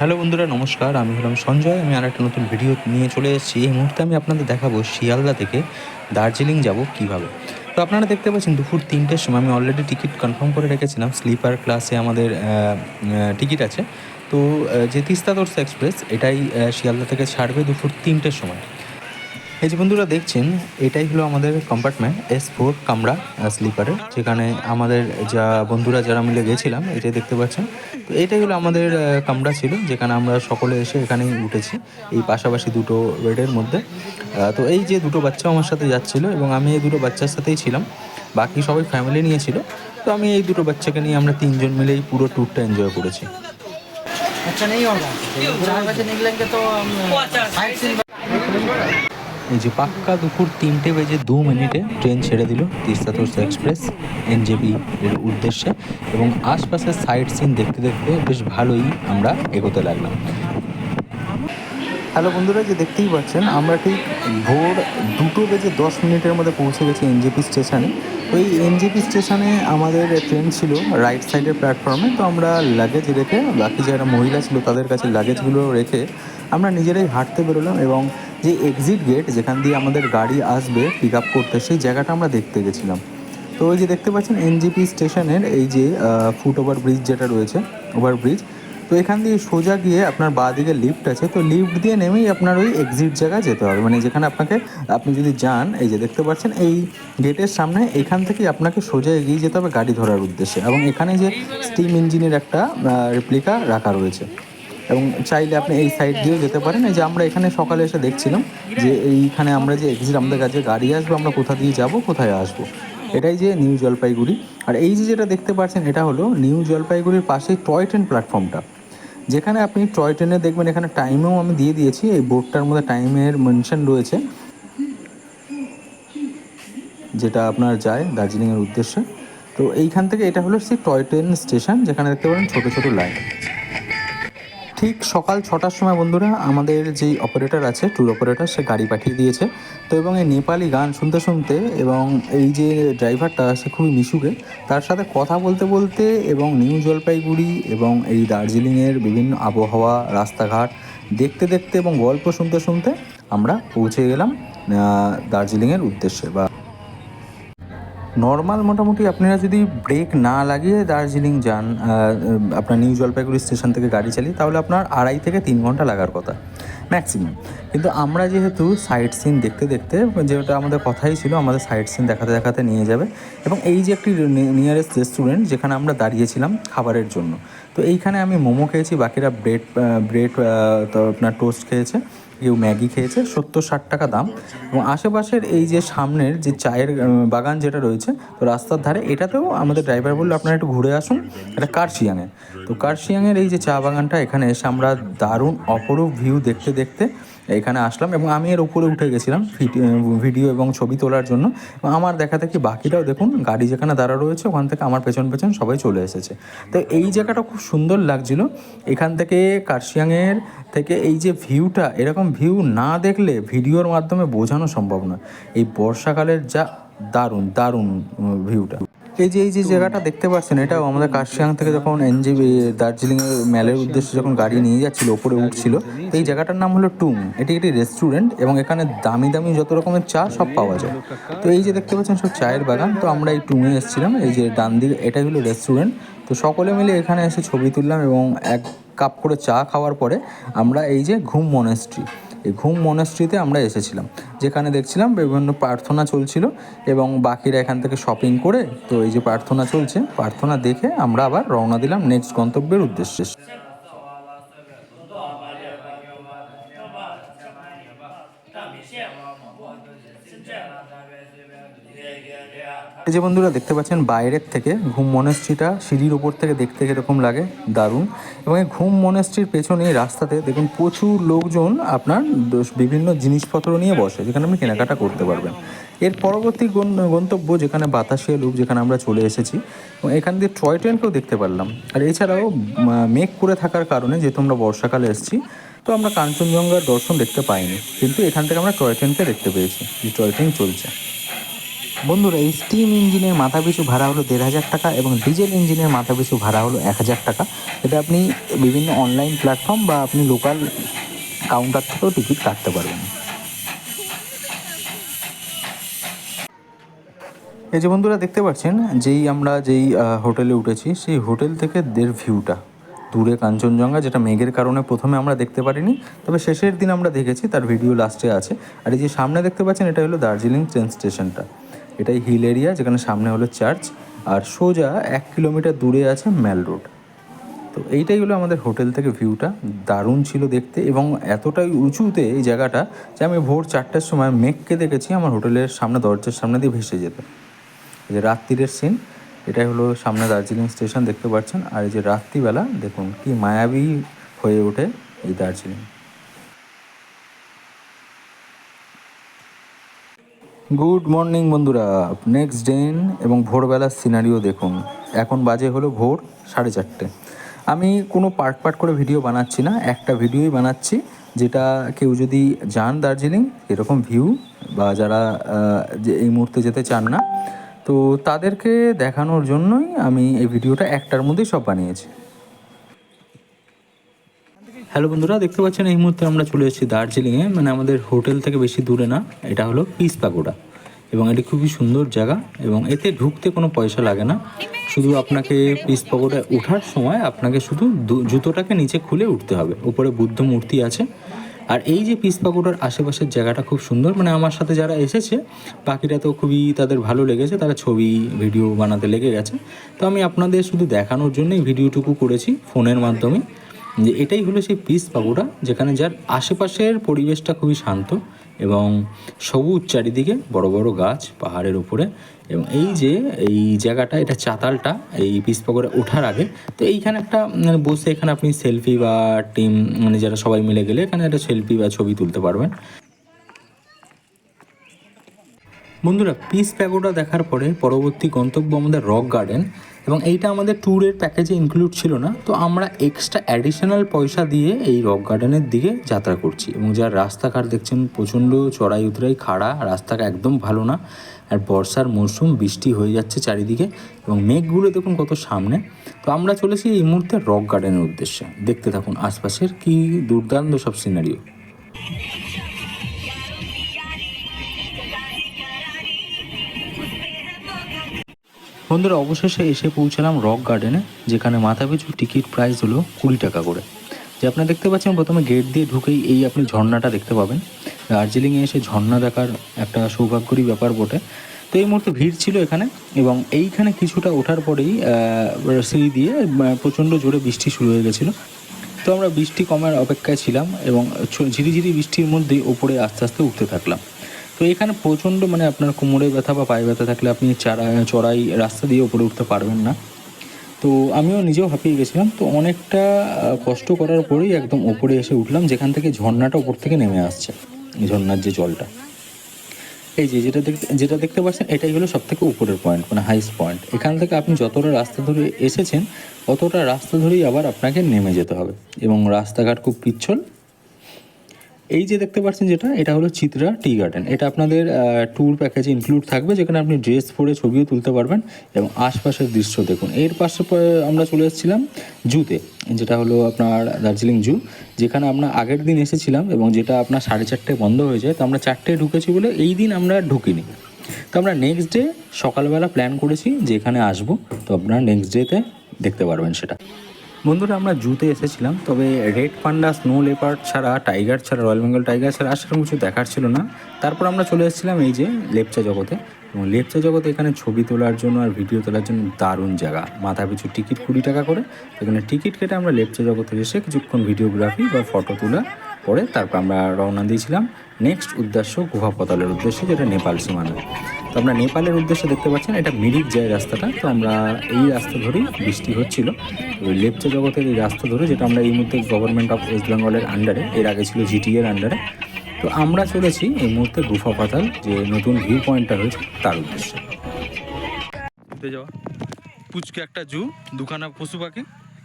Hello বন্ধুরা, নমস্কার। আমি হলাম সঞ্জয়। আমি আর একটা নতুন ভিডিও নিয়ে চলে এসেছি। এই মুহূর্তে আমি আপনাদের দেখাবো শিয়ালদা থেকে দার্জিলিং যাব কীভাবে। তো আপনারা দেখতে পাচ্ছেন দুপুর তিনটের সময় আমি অলরেডি টিকিট কনফার্ম করে রেখেছিলাম। স্লিপার ক্লাসে আমাদের টিকিট আছে। তো যে তিস্তা তোর্স এক্সপ্রেস এটাই শিয়ালদা থেকে ছাড়বে দুপুর তিনটের সময়। এই যে বন্ধুরা দেখছেন এটাই হলো আমাদের কম্পার্টমেন্ট এস ফোর কামরা স্লিপারের যেখানে আমাদের যা বন্ধুরা যারা মিলে গেছিলাম এটাই দেখতে পাচ্ছেন তো এটাই হলো আমাদের আহ, কামরা ছিল যেখানে আমরা সকলে এসে এখানেই উঠেছি এই পাশাপাশি দুটো বেডের মধ্যে আহ, তো এই যে দুটো বাচ্চা আমার সাথে যাচ্ছিল এবং আমি এই দুটো বাচ্চার সাথেই ছিলাম বাকি সবাই ফ্যামিলি নিয়েছিল তো আমি এই দুটো বাচ্চাকে নিয়ে আমরা তিনজন মিলে এই পুরো ট্যুরটা এনজয় করেছি अच्छा नहीं होगा ग्राहक से निकलेंगे तो हम साइड सीन এই যে পাক্কা দুপুর তিনটে বেজে দু মিনিটে ট্রেন ছেড়ে দিল তিস্তা তোর্স এক্সপ্রেস, এনজেপি এর উদ্দেশ্যে এবং আশপাশের সাইড সিন দেখতে দেখতে বেশ ভালোই আমরা এগোতে লাগলাম। হ্যালো বন্ধুরা, যে দেখতেই পাচ্ছেন, আমরা ঠিক ভোর দুটো বেজে দশ মিনিটের মধ্যে পৌঁছে গেছি এনজেপি স্টেশনে। ওই এনজেপি স্টেশনে আমাদের ট্রেন ছিল রাইট সাইডের প্ল্যাটফর্মে, তো আমরা লাগেজ রেখে, বাকি যারা মহিলা ছিল তাদের কাছে লাগেজগুলো রেখে আমরা নিজেরাই হাঁটতে বেরোলাম এবং যে এক্সিট গেট যেখান দিয়ে আমাদের গাড়ি আসবে পিক আপ করতে, সেই জায়গাটা আমরা দেখতে গেছিলাম। তো ওই যে দেখতে পাচ্ছেন এনজিপি স্টেশনের এই যে ফুট ওভার ব্রিজ যেটা রয়েছে ওভার ব্রিজ তো এখান দিয়ে সোজা গিয়ে আপনার বাঁ দিকে লিফট আছে, তো লিফট দিয়ে নেমেই আপনার ওই এক্সিট জায়গায় যেতে হবে। মানে যেখানে আপনাকে, আপনি যদি যান, এই যে দেখতে পাচ্ছেন এই গেটের সামনে, এখান থেকেই আপনাকে সোজা এগিয়ে যেতে হবে গাড়ি ধরার উদ্দেশ্যে। এবং এখানে যে স্টিম ইঞ্জিনের একটা রেপ্লিকা রাখা রয়েছে। এবং চাইলে আপনি এই সাইড দিয়েও যেতে পারেন। এই যে আমরা এখানে সকালে এসে দেখছিলাম যে এইখানে আমরা যে এক্সিট আমাদের কাছে গাড়ি আসবে, আমরা কোথা দিয়ে যাব, কোথায় আসব। এটাই যে নিউ জলপাইগুড়ি আর এই যে যেটা দেখতে পাচ্ছেন, এটা হলো নিউ জলপাইগুড়ির পাশেই টয় ট্রেন প্ল্যাটফর্মটা যেখানে আপনি টয় ট্রেনে দেখবেন, এখানে টাইমেও আমি দিয়ে দিয়েছি। এই বোর্ডটার মধ্যে টাইমের মেনশন রয়েছে। যেটা আপনার যায় দার্জিলিংয়ের উদ্দেশ্যে। তো এইখান থেকে এটা হলো সেই টয় ট্রেন স্টেশন যেখানে দেখতে পারেন ছোটো ছোটো লাইন ঠিক সকাল ছটার সময় বন্ধুরা আমাদের যেই অপারেটর আছে ট্যুর অপারেটর সে গাড়ি পাঠিয়ে দিয়েছে। তো এবং এই নেপালি গান শুনতে শুনতে এবং এই যে ড্রাইভারটা সে খুবই মিশুকে। তার সাথে কথা বলতে বলতে এবং নিউ জলপাইগুড়ি এবং এই দার্জিলিংয়ের বিভিন্ন আবহাওয়া, রাস্তাঘাট দেখতে দেখতে এবং গল্প শুনতে শুনতে আমরা পৌঁছে গেলাম দার্জিলিংয়ের উদ্দেশ্যে বা নর্মাল মোটামুটি আপনারা যদি ব্রেক না লাগিয়ে দার্জিলিং যান আপনার নিউ জলপাইগুড়ি স্টেশন থেকে গাড়ি চালিয়ে, তাহলে আপনার আড়াই থেকে তিন ঘণ্টা লাগার কথা, ম্যাক্সিমাম। কিন্তু আমরা যেহেতু সাইট সিন দেখতে দেখতে যেটা আমাদের কথাই ছিল, আমাদের সাইট সিন দেখাতে দেখাতে নিয়ে যাবে। এবং এই যে একটি নিয়ারেস্ট রেস্টুরেন্ট যেখানে আমরা দাঁড়িয়েছিলাম খাবারের জন্য। তো এইখানে আমি মোমো খেয়েছি, বাকিরা ব্রেড ব্রেড তো আপনার টোস্ট খেয়েছে। কেউ ম্যাগি খেয়েছে, সত্তর ষাট টাকা দাম। এবং আশেপাশের এই যে সামনের যে চায়ের বাগান যেটা রয়েছে, তো রাস্তার ধারে এটাতেও আমাদের ড্রাইভার বলল, আপনারা একটু ঘুরে আসুন, এটা কার্শিয়াংয়ে। তো কার্শিয়াংয়ের এই যে চা বাগানটা, এখানে এসে আমরা দারুণ অপরূপ ভিউ দেখতে দেখতে এখানে আসলাম এবং আমি এর উপরে উঠে গেছিলাম ভিডিও এবং ছবি তোলার জন্য। আমার দেখা দেখি বাকিরাও দেখুন, গাড়ি যেখানে দাঁড়া রয়েছে ওখান থেকে আমার পেছন পেছন সবাই চলে এসেছে। তো এই জায়গাটা খুব সুন্দর লাগছিল। এখান থেকে কার্শিয়াংয়ের থেকে এই যে ভিউটা, এরকম ভিউ না দেখলে ভিডিওর মাধ্যমে বোঝানো সম্ভব নয়। এই বর্ষাকালের যা দারুণ দারুণ ভিউটা। এই যে এই যে জায়গাটা দেখতে পাচ্ছেন, এটাও আমাদের কার্শিয়াং থেকে যখন এনজিবি দার্জিলিংয়ের মেলের উদ্দেশ্যে যখন গাড়ি নিয়ে যাচ্ছিল, ওপরে উঠছিল, তো এই জায়গাটার নাম হলো টুং। এটি একটি রেস্টুরেন্ট এবং এখানে দামি দামি যত রকমের চা সব পাওয়া যায়। তো এই যে দেখতে পাচ্ছেন, সব চায়ের বাগান। তো আমরা এই টুংয়ে এসেছিলাম, এই যে ডান দিকে, এটাই হলো রেস্টুরেন্ট তো সকলে মিলে এখানে এসে ছবি তুললাম এবং এক কাপ করে চা খাওয়ার পরে আমরা এই যে ঘুম মনেস্ট্রি এই ঘুম মনস্ট্রিতে আমরা এসেছিলাম, যেখানে দেখছিলাম বিভিন্ন প্রার্থনা চলছিল এবং বাকিরা এখান থেকে শপিং করে তো এই যে প্রার্থনা চলছে, প্রার্থনা দেখে আমরা আবার রওনা দিলাম নেক্সট গন্তব্যের উদ্দেশ্যে। এই যে বন্ধুরা দেখতে পাচ্ছেন, বাইরের থেকে ঘুম মনেস্ট্রিটা সিঁড়ির ওপর থেকে দেখতে এরকম লাগে, দারুণ। এবং এই ঘুম মনেস্ট্রির পেছনে রাস্তাতে দেখুন প্রচুর লোকজন আপনার বিভিন্ন জিনিসপত্র নিয়ে বসে, যেখানে আপনি কেনাকাটা করতে পারবেন। এর পরবর্তী গন্তব্য যেখানে বাতাসিয়া লুপ যেখানে আমরা চলে এসেছি এখান দিয়ে টয় ট্রেনকেও দেখতে পারলাম। আর এছাড়াও মেঘ করে থাকার কারণে যেহেতু আমরা বর্ষাকালে এসেছি, তো আমরা কাঞ্চনজঙ্ঘার দর্শন দেখতে পাইনি। কিন্তু এখান থেকে আমরা টয় ট্রেনকে দেখতে পেয়েছি, যে টয় ট্রেন চলছে। বন্ধুরা, এই স্টিম ইঞ্জিনের মাথা পিছু ভাড়া হলো দেড় হাজার টাকা এবং ডিজেল ইঞ্জিনের মাথা পিছু ভাড়া হলো এক হাজার টাকা। এটা আপনি বিভিন্ন অনলাইন প্ল্যাটফর্ম বা আপনি লোকাল কাউন্টার থেকেও টিকিট কাটতে পারবেন। এই যে বন্ধুরা, দেখতে পাচ্ছেন, যেই আমরা যেই হোটেলে উঠেছি, সেই হোটেল থেকে দের ভিউটা দূরে কাঞ্চনজঙ্ঘা, যেটা মেঘের কারণে প্রথমে আমরা দেখতে পারিনি, তবে শেষের দিন আমরা দেখেছি, তার ভিডিও লাস্টে আছে। আর এই যে সামনে দেখতে পাচ্ছেন, এটা হলো দার্জিলিং ট্রেন স্টেশনটা এটাই হিল এরিয়া যেখানে সামনে হলো চার্চ আর সোজা এক কিলোমিটার দূরে আছে ম্যাল রোড তো এইটাই হলো আমাদের হোটেল থেকে ভিউটা দারুণ ছিল দেখতে এবং এতটাই উঁচুতে এই জায়গাটা যে আমি ভোর চারটের সময় মেঘকে দেখেছি আমার হোটেলের সামনে, দরজার সামনে দিয়ে ভেসে যেত। এই যে রাত্রিরের সিন এটাই হলো সামনে দার্জিলিং স্টেশন দেখতে পাচ্ছেন। আর এই যে রাত্রিবেলা, দেখুন কি মায়াবী হয়ে ওঠে এই দার্জিলিং। গুড মর্নিং বন্ধুরা। নেক্সট ডেন এবং ভোরবেলার সিনারিও দেখুন। এখন বাজে হলো ভোর সাড়ে চারটে। আমি কোনো পার্ট পার্ট করে ভিডিও বানাচ্ছি না। একটা ভিডিওই বানাচ্ছি, যেটা কেউ যদি যান দার্জিলিং, এরকম ভিউ বা যারা যে এই মুহূর্তে যেতে চান না, তো তাদেরকে দেখানোর জন্যই আমি এই ভিডিওটা একটার মধ্যেই সব বানিয়েছি। হ্যালো বন্ধুরা, দেখতে পাচ্ছেন এই মুহূর্তে আমরা চলে এসেছি দার্জিলিংয়ে। মানে আমাদের হোটেল থেকে বেশি দূরে না, এটা হলো পিস পাগোড়া। এবং এটি খুবই সুন্দর জায়গা এবং এতে ঢুকতে কোনো পয়সা লাগে না। শুধু আপনাকে পিস পাগোড়ায় ওঠার সময় আপনাকে শুধু জুতোটাকে নিচে খুলে উঠতে হবে। উপরে বুদ্ধ মূর্তি আছে। আর এই যে পিস পাগোড়ার আশেপাশের জায়গাটা খুব সুন্দর মানে আমার সাথে যারা এসেছে, বাকিরা তো খুবই তাদের ভালো লেগেছে, তারা ছবি, ভিডিও বানাতে লেগে গেছে। তো আমি আপনাদের শুধু দেখানোর জন্যই ভিডিওটুকু করেছি, ফোনের মাধ্যমে। যে এটাই হলো সেই পিস পাগোড়া যেখানে যার আশেপাশের পরিবেশটা খুবই শান্ত এবং সবুজ চারিদিকে বড় বড় গাছ পাহাড়ের উপরে এবং এই যে এই জায়গাটা, এটা চাতালটা এই পিস পাগোড়া ওঠার আগে, তো এইখানে একটা মানে বসে এখানে আপনি সেলফি বা টিম মানে যারা সবাই মিলে গেলে এখানে একটা সেলফি বা ছবি তুলতে পারবেন। বন্ধুরা পিস প্যাগোডা দেখার পরে পরবর্তী গন্তব্য আমাদের রক গার্ডেন এবং এইটা আমাদের ট্যুরের প্যাকেজে ইনক্লুড ছিল না, তো আমরা এক্সট্রা অ্যাডিশনাল পয়সা দিয়ে এই রক গার্ডেনের দিকে যাত্রা করছি। এবং যার রাস্তাঘাট দেখছেন, প্রচণ্ড চড়াই উতরাই খাড়া রাস্তাটা একদম ভালো না, আর বর্ষার মরশুম বৃষ্টি হয়ে যাচ্ছে চারিদিকে, এবং মেঘগুলো দেখুন কত সামনে। তো আমরা চলেছি এই মুহূর্তে রক গার্ডেনের উদ্দেশ্যে। দেখতে থাকুন আশপাশের কি দুর্দান্ত সব সিনারিও বন্ধুরা, অবশেষে এসে পৌঁছালাম রক গার্ডেনে, যেখানে মাথাপিছু টিকিট প্রাইস হলো কুড়ি টাকা করে। যে আপনারা দেখতে পাচ্ছেন, প্রথমে গেট দিয়ে ঢুকেই এই আপনি ঝর্ণাটা দেখতে পাবেন। দার্জিলিংয়ে এসে ঝর্ণা দেখার একটা সৌভাগ্যরই ব্যাপার বটে। তো এই মুহূর্তে ভিড় ছিল এখানে এবং এইখানে কিছুটা ওঠার পরেই সিঁড়ি দিয়ে প্রচণ্ড জোরে বৃষ্টি শুরু হয়ে গেছিল। তো আমরা বৃষ্টি কমার অপেক্ষায় ছিলাম এবং ঝিরিঝিরি বৃষ্টির মধ্যেই ওপরে আস্তে আস্তে উঠতে থাকলাম। তো এখানে প্রচণ্ড মানে আপনার কোমরে ব্যথা বা পায়ে ব্যথা থাকলে আপনি চারা, চড়াই রাস্তা দিয়ে উপরে উঠতে পারবেন না। তো আমিও নিজেও হাঁপিয়ে গেছিলাম। তো অনেকটা কষ্ট করার পরেই একদম ওপরে এসে উঠলাম, যেখান থেকে ঝর্ণাটা ওপর থেকে নেমে আসছে ঝর্ণার যে জলটা। এই যে যেটা দেখতে যেটা দেখতে পাচ্ছেন, এটাই হলো সব থেকে উপরের পয়েন্ট মানে হাইস্ট পয়েন্ট এখান থেকে আপনি যতটা রাস্তা ধরে এসেছেন, অতটা রাস্তা ধরেই আবার আপনাকে নেমে যেতে হবে। এবং রাস্তাঘাট খুব পিচ্ছল এই যে দেখতে পাচ্ছেন যেটা, এটা হলো চিত্রা টি গার্ডেন। এটা আপনাদের ট্যুর প্যাকেজে ইনক্লুড থাকবে, যেখানে আপনি ড্রেস পরে ছবিও তুলতে পারবেন এবং আশপাশের দৃশ্য দেখুন। এর পাশে আমরা চলে এসেছিলাম জুতে, যেটা হলো আপনার দার্জিলিং জু, যেখানে আমরা আগের দিন এসেছিলাম এবং যেটা আপনার সাড়ে চারটে বন্ধ হয়ে যায়, তো আমরা চারটে ঢুকেছি বলে এই দিন আমরা ঢুকিনি। তো আমরা নেক্সট ডে সকালবেলা প্ল্যান করেছি যে এখানে আসব, তো আপনারা নেক্সট ডেতে দেখতে পারবেন সেটা। বন্ধুরা, আমরা জুতে এসেছিলাম, তবে রেড পান্ডা, স্নো লেপার্ড ছাড়া, টাইগার ছাড়া, রয়্যাল বেঙ্গল টাইগার ছাড়া আর সেরকম কিছু দেখার ছিল না। তারপর আমরা চলে এসেছিলাম এই যে লেপচা জগতে। এবং লেপচা জগতে এখানে ছবি তোলার জন্য আর ভিডিও তোলার জন্য দারুণ জায়গা। মাথা পিছু টিকিট কুড়ি টাকা করে। এখানে টিকিট কেটে আমরা লেপচা জগতে এসে কিছুক্ষণ ভিডিওগ্রাফি বা ফটো তোলা পরে তারপর আমরা রওনা দিয়েছিলাম নেক্সট উদ্দেশ্য গুহা পতালের উদ্দেশ্যে যেটা নেপাল সীমানা। তো আমরা নেপালের উদ্দেশ্যে দেখতে পাচ্ছেন এটা মিরিক যায় রাস্তাটা তো আমরা এই রাস্তা ধরেই বৃষ্টি হচ্ছিল। ওই লেপচা জগতের এই রাস্তা ধরে যেটা আমরা এই মুহূর্তে গভর্নমেন্ট অফ ওয়েস্ট বেঙ্গলের আন্ডারে এর আগে ছিল জিটি এর আন্ডারে তো আমরা চলেছি এই মুহূর্তে গুফা পাতাল যে নতুন ভিউ পয়েন্টটা হয়েছে তার উদ্দেশ্যে। ঘুরতে যাওয়া। পুচকে একটা জু দুখানা পশু পাখি।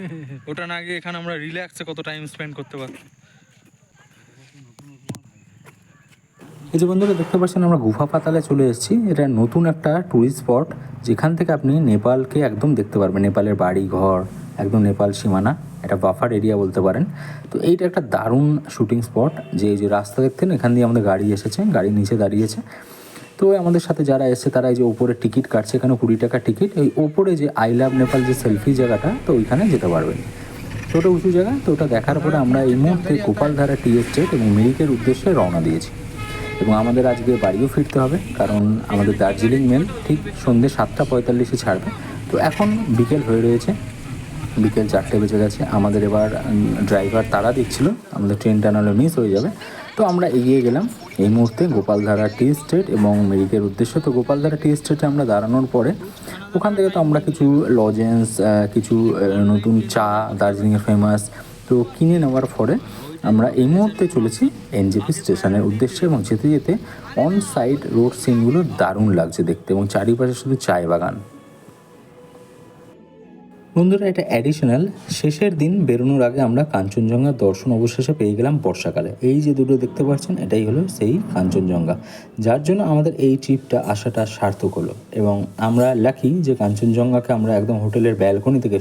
ওটা না গিয়ে এখানে আমরা রিল্যাক্সে কত টাইম স্পেন্ড করতে পারি এই যে বন্ধুরা, দেখতে পাচ্ছেন আমরা গুফা পাতালে চলে এসেছি। এটা নতুন একটা ট্যুরিস্ট স্পট যেখান থেকে আপনি নেপালকে একদম দেখতে পারবেন। নেপালের বাড়ি ঘর একদম নেপাল সীমানা, এটা বাফার এরিয়া বলতে পারেন। তো এইটা একটা দারুণ শুটিং স্পট যে যে রাস্তা দেখতেন এখান দিয়ে আমাদের গাড়ি এসেছে গাড়ি নিচে দাঁড়িয়েছে। তো আমাদের সাথে যারা এসেছে, তারা এই যে ওপরে টিকিট কাটছে, এখানে কুড়ি টাকা টিকিট এই ওপরে যে আই লাভ নেপাল যে সেলফি জায়গাটা, তো ওইখানে যেতে পারবেন। ওটা উঁচু জায়গা, তো ওটা দেখার পরে আমরা এই মুহূর্তে গোপালধারা টি এস্টেট এবং মিরিকের উদ্দেশ্যে রওনা দিয়েছি। এবং আমাদের আজকে বাড়িও ফিরতে হবে, কারণ আমাদের দার্জিলিং মেল ঠিক সন্ধ্যে সাতটা পঁয়তাল্লিশে ছাড়বে। তো এখন বিকেল হয়ে রয়েছে, বিকেল চারটে বেজে গেছে, আমাদের এবার ড্রাইভার তারা দিচ্ছিল আমাদের ট্রেনটা নাহলে মিস হয়ে যাবে। তো আমরা এগিয়ে গেলাম, এই মুহূর্তে গোপালধারা টি স্টেট এবং মেরিকের উদ্দেশ্য। তো গোপালধারা টি স্টেটে আমরা দাঁড়ানোর পরে, ওখান থেকে তো আমরা কিছু লজেন্স কিছু নতুন চা, দার্জিলিংয়ের ফেমাস তো কিনে নেওয়ার পরে আমরা এই মুহূর্তে চলেছি এনজেপি স্টেশনের উদ্দেশ্যে এবং যেতে যেতে অন সাইড রোড সিনগুলো দারুণ লাগছে দেখতে এবং চারিপাশে শুধু চায় বাগান। বন্ধুরা, এটা অ্যাডিশনাল শেষের দিন বেরোনোর আগে আমরা কাঞ্চনজঙ্ঘার দর্শন অবশেষে পেয়ে গেলাম বর্ষাকালে। এই যে দুটো দেখতে পাচ্ছেন, এটাই হলো সেই কাঞ্চনজঙ্ঘা। যার জন্য আমাদের এই ট্রিপটা আসাটা সার্থক হলো এবং আমরা লাকি যে কাঞ্চনজঙ্ঘাকে আমরা একদম হোটেলের ব্যালকনি থেকে